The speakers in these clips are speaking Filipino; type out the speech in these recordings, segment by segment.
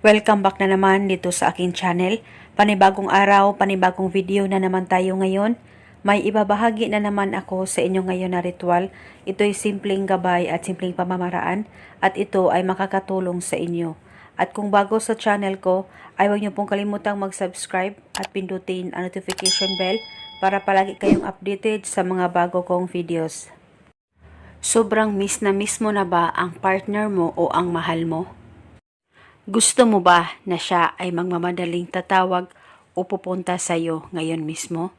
Welcome back na naman dito sa aking channel. Panibagong araw, panibagong video na naman tayo ngayon. May ibabahagi na naman ako sa inyo ngayon na ritual. Ito'y simpleng gabay at simpleng pamamaraan at ito ay makakatulong sa inyo. At kung bago sa channel ko, ay huwag niyo pong kalimutang mag-subscribe at pindutin ang notification bell para palagi kayong updated sa mga bago kong videos. Sobrang miss na miss mo na ba ang partner mo o ang mahal mo? Gusto mo ba na siya ay magmamadaling tatawag o pupunta sa iyo ngayon mismo?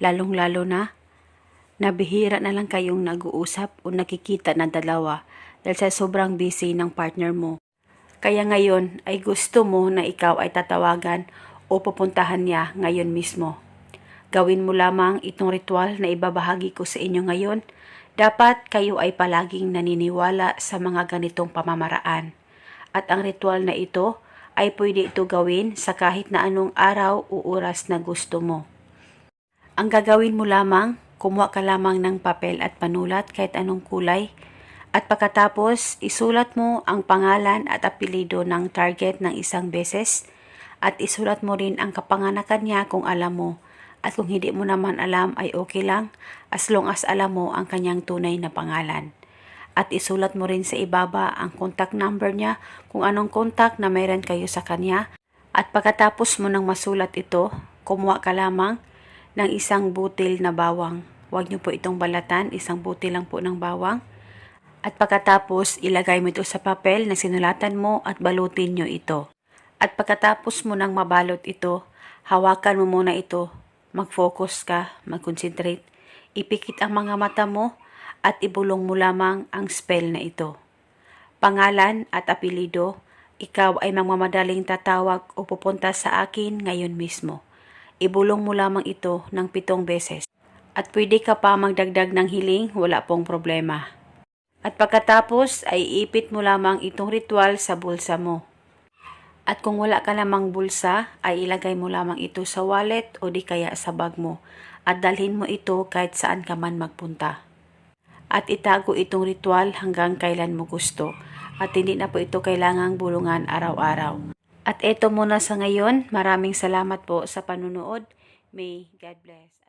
Lalong-lalo na, nabihira na lang kayong nag-uusap o nakikita na dalawa dahil sa sobrang busy ng partner mo. Kaya ngayon ay gusto mo na ikaw ay tatawagan o pupuntahan niya ngayon mismo. Gawin mo lamang itong ritual na ibabahagi ko sa inyo ngayon. Dapat kayo ay palaging naniniwala sa mga ganitong pamamaraan. At ang ritual na ito ay pwede ito gawin sa kahit na anong araw o oras na gusto mo. Ang gagawin mo lamang, kumuha ka lamang ng papel at panulat kahit anong kulay at pagkatapos isulat mo ang pangalan at apelido ng target ng isang beses at isulat mo rin ang kapanganakan niya kung alam mo at kung hindi mo naman alam ay okay lang as long as alam mo ang kanyang tunay na pangalan. At isulat mo rin sa ibaba ang contact number niya kung anong contact na mayroon kayo sa kanya. At pagkatapos mo nang masulat ito, kumuha ka lamang ng isang butil na bawang. Huwag niyo po itong balatan, isang butil lang po ng bawang. At pagkatapos, ilagay mo ito sa papel na sinulatan mo at balutin niyo ito. At pagkatapos mo nang mabalot ito, hawakan mo muna ito. Mag-focus ka, mag-concentrate. Ipikit ang mga mata mo at ibulong mo lamang ang spell na ito. Pangalan at apelido, ikaw ay magmamadaling tatawag o pupunta sa akin ngayon mismo. Ibulong mo lamang ito ng pitong beses. At pwede ka pa magdagdag ng hiling, wala pong problema. At pagkatapos ay ipit mo lamang itong ritual sa bulsa mo. At kung wala ka namang bulsa, ay ilagay mo lamang ito sa wallet o di kaya sa bag mo at dalhin mo ito kahit saan ka man magpunta. At itago itong ritual hanggang kailan mo gusto at hindi na po ito kailangang bulungan araw-araw. At eto muna sa ngayon, maraming salamat po sa panunood. May God bless.